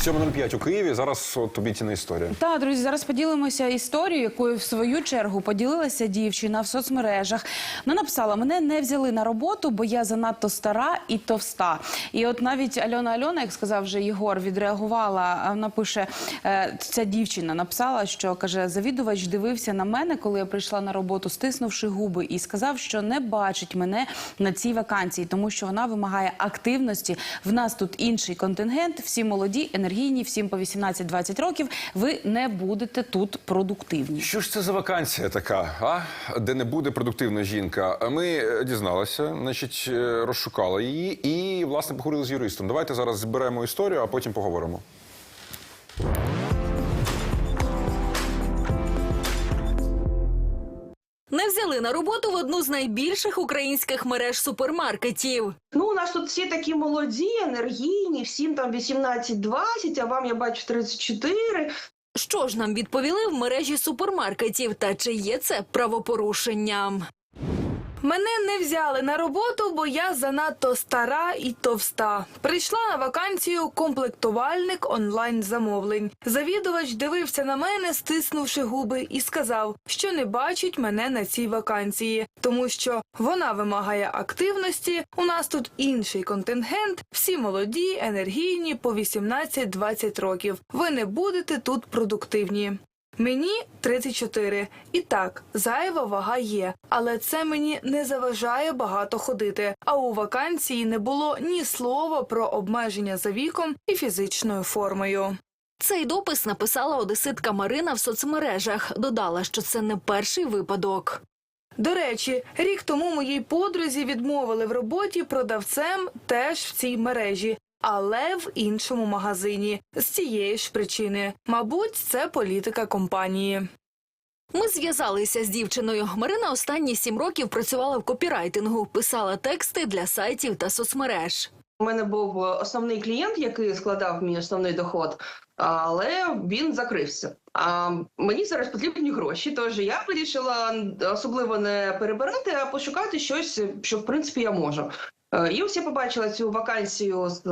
7.05 у Києві. Зараз от, обіцяна історія. Та друзі, зараз поділимося історією, якою в свою чергу поділилася дівчина в соцмережах. Вона написала: мене не взяли на роботу, бо я занадто стара і товста. І от навіть Альона Альона, як сказав вже Єгор, відреагувала. Вона пише: е, ця дівчина написала, що каже: завідувач дивився на мене, коли я прийшла на роботу, стиснувши губи, і сказав, що не бачить мене на цій вакансії, тому що вона вимагає активності. В нас тут інший контингент, всі молоді, енергійні, всім по 18-20 років. Ви не будете тут продуктивні. Що ж це за вакансія така, а де не буде продуктивна жінка? Ми е, дізналися, значить, е, розшукали її і власне поговорили з юристом. Давайте зараз зберемо історію, а потім поговоримо. Взяли на роботу в одну з найбільших українських мереж супермаркетів. Ну, у нас тут всі такі молоді, енергійні, всім там 18-20, а вам я бачу 34. Що ж нам відповіли в мережі супермаркетів та чи є це правопорушенням? Мене не взяли на роботу, бо я занадто стара і товста. Прийшла на вакансію комплектувальник онлайн замовлень. Завідувач дивився на мене, стиснувши губи, і сказав, що не бачить мене на цій вакансії, тому що вона вимагає активності. У нас тут інший контингент. Всі молоді, енергійні, по 18-20 років. Ви не будете тут продуктивні. Мені 34. І так, зайва вага є, але це мені не заважає багато ходити. А у вакансії не було ні слова про обмеження за віком і фізичною формою. Цей допис написала одеситка Марина в соцмережах. Додала, що це не перший випадок. До речі, рік тому моїй подрузі відмовили в роботі продавцем теж в цій мережі. Але в іншому магазині з цієї ж причини, мабуть, це політика компанії. Ми зв'язалися з дівчиною. Марина останні сім років працювала в копірайтингу, писала тексти для сайтів та соцмереж. У мене був основний клієнт, який складав мій основний доход, але він закрився. А мені зараз потрібні гроші. Тож я вирішила особливо не перебирати, а пошукати щось, що в принципі я можу. Е, І ось я побачила цю вакансію з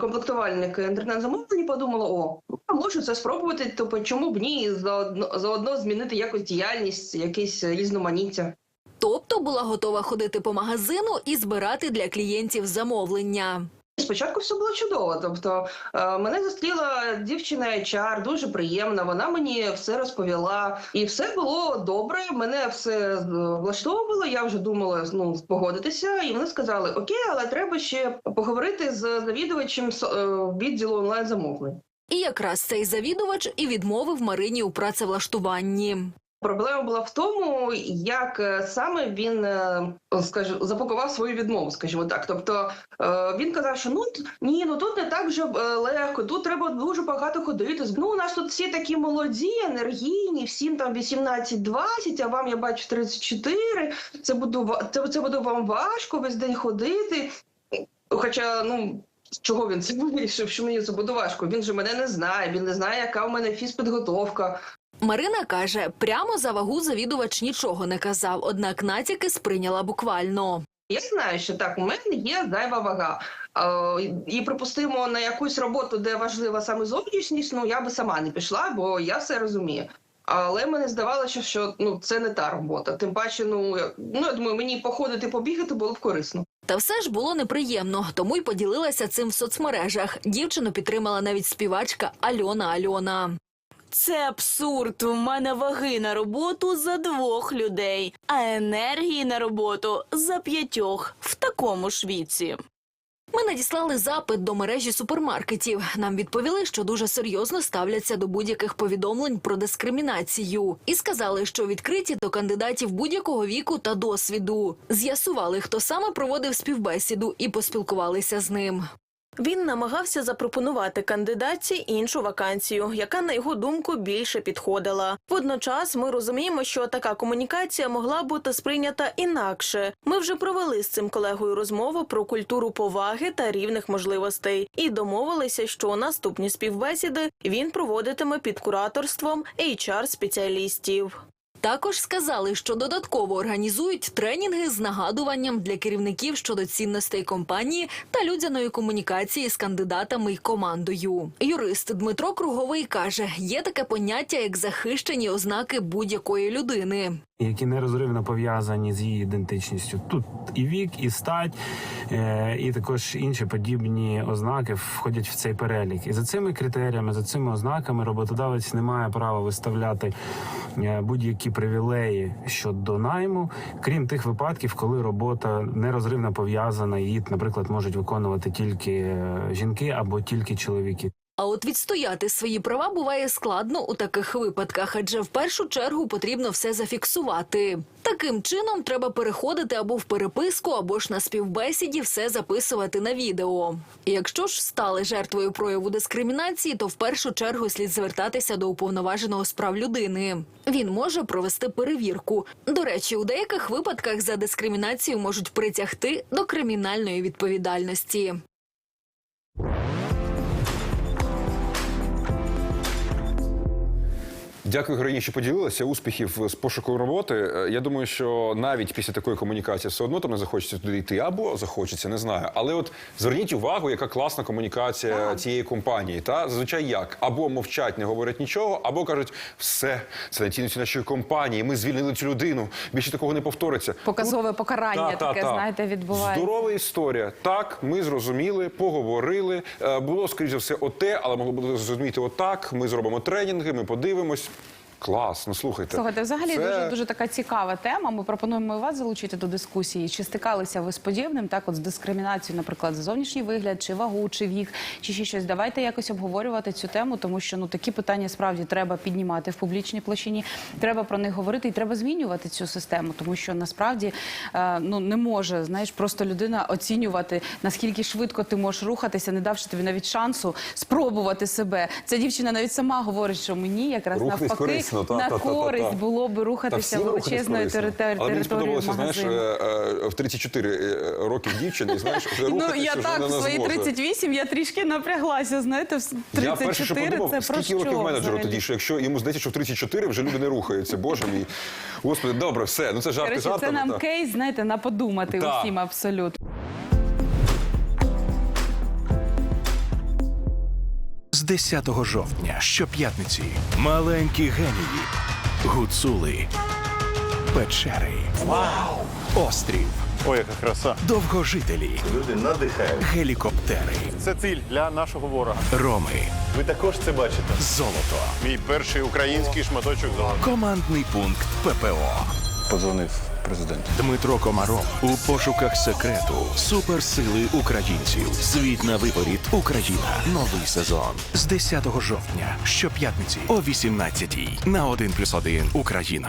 комплектувальник к- інтернет-замовлень і подумала: о, можу це спробувати. то чому б ні? Заодно, заодно змінити якось діяльність, якесь різноманіття. Тобто була готова ходити по магазину і збирати для клієнтів замовлення. Спочатку все було чудово. Тобто е, мене зустріла дівчина HR, дуже приємна. Вона мені все розповіла, і все було добре. Мене все е, влаштовувало. Я вже думала ну погодитися, і вони сказали: Окей, але треба ще поговорити з завідувачем е, відділу онлайн замовлень. І якраз цей завідувач і відмовив Марині у працевлаштуванні. Проблема була в тому, як е, саме він е, запакував свою відмову, скажімо так. Тобто е, він казав, що ну ні, ну тут не так вже легко, тут треба дуже багато ходити. Ну у нас тут всі такі молоді, енергійні, всім там 18-20, а вам я бачу 34, Це буду це, це буде вам важко весь день ходити. Хоча, ну. Чого він це вирішив, що мені це буде важко? Він же мене не знає, він не знає, яка в мене фізпідготовка. Марина каже, прямо за вагу завідувач нічого не казав, однак натяки сприйняла буквально. Я знаю, що так, у мене є зайва вага. Е, і припустимо на якусь роботу, де важлива саме зовнішність, ну я би сама не пішла, бо я все розумію. Але мені здавалося, що ну це не та робота. Тим паче, ну ну я думаю, мені походити, побігати було б корисно. Та все ж було неприємно, тому й поділилася цим в соцмережах. Дівчину підтримала навіть співачка Альона Альона. Це абсурд. У мене ваги на роботу за двох людей, а енергії на роботу за п'ятьох в такому ж віці. Ми надіслали запит до мережі супермаркетів. Нам відповіли, що дуже серйозно ставляться до будь-яких повідомлень про дискримінацію, і сказали, що відкриті до кандидатів будь-якого віку та досвіду. З'ясували, хто саме проводив співбесіду, і поспілкувалися з ним. Він намагався запропонувати кандидатці іншу вакансію, яка на його думку більше підходила. Водночас ми розуміємо, що така комунікація могла бути сприйнята інакше. Ми вже провели з цим колегою розмову про культуру поваги та рівних можливостей і домовилися, що наступні співбесіди він проводитиме під кураторством HR-спеціалістів. Також сказали, що додатково організують тренінги з нагадуванням для керівників щодо цінностей компанії та людяної комунікації з кандидатами й командою. Юрист Дмитро Круговий каже, є таке поняття як захищені ознаки будь-якої людини. які нерозривно пов'язані з її ідентичністю. Тут і вік, і стать, е, і також інші подібні ознаки входять в цей перелік. І за цими критеріями, за цими ознаками, роботодавець не має права виставляти е, будь-які привілеї щодо найму, крім тих випадків, коли робота нерозривно пов'язана, її, наприклад, можуть виконувати тільки е, жінки або тільки чоловіки. А от відстояти свої права буває складно у таких випадках, адже в першу чергу потрібно все зафіксувати. Таким чином треба переходити або в переписку, або ж на співбесіді все записувати на відео. І якщо ж стали жертвою прояву дискримінації, то в першу чергу слід звертатися до уповноваженого з прав людини. Він може провести перевірку. До речі, у деяких випадках за дискримінацію можуть притягти до кримінальної відповідальності. Дякую, героїні, що поділилися. Успіхів з пошуку роботи. Е, Я думаю, що навіть після такої комунікації все одно там не захочеться туди йти, або захочеться, не знаю. Але от зверніть увагу, яка класна комунікація цієї компанії. Та зазвичай як або мовчать, не говорять нічого, або кажуть, все це на цінності нашої компанії. Ми звільнили цю людину. Більше такого не повториться. Показове покарання таке, знаєте, відбувається. Здорова історія. Так, ми зрозуміли, поговорили. Е, Було, скоріш за все, оте, але могло бути зрозуміти отак. Ми зробимо тренінги, ми подивимось. Клас, ну слухайте. Слухайте, взагалі це- дуже дуже така цікава тема. Ми пропонуємо і вас залучити до дискусії. Чи стикалися ви з подібним, так от з дискримінацією, наприклад, за зовнішній вигляд, чи вагу, чи вік, чи ще щось. Давайте якось обговорювати цю тему, тому що ну такі питання справді треба піднімати в публічній площині. Треба про них говорити і треба змінювати цю систему, тому що насправді е, ну не може знаєш просто людина оцінювати наскільки швидко ти можеш рухатися, не давши тобі навіть шансу спробувати себе. Ця дівчина навіть сама говорить, що мені якраз Рухатись навпаки корисно, та, на та, та, та, та. користь було би рухатися величезною територією Але мені сподобалося, знаєш, е, е, в 34 роки дівчини, знаєш, вже Ну я вже так в свої 38 я трішки напряглася. Знаєте, в Я перше, що 34 подумав, це про скільки років менеджеру тоді, що якщо йому здається, що в 34 вже люди не рухаються. Боже мій. Господи, добре, все. Ну це жарти Коротше, це нам та. кейс, знаєте, на подумати усім абсолютно. 10 жовтня щоп'ятниці маленькі генії, гуцули, печери, Вау! острів, Ой, яка краса. довгожителі, Люди надихають. гелікоптери, Це ціль для нашого ворога. роми, Ви також це бачите. золото, Мій перший український шматочок золота. командний пункт ППО. Подзвонив президент. Дмитро Комаров у пошуках секрету суперсили українців. Світ на виборіт Україна. Новий сезон з 10 жовтня щоп'ятниці о 18-й на 1+,1 Україна.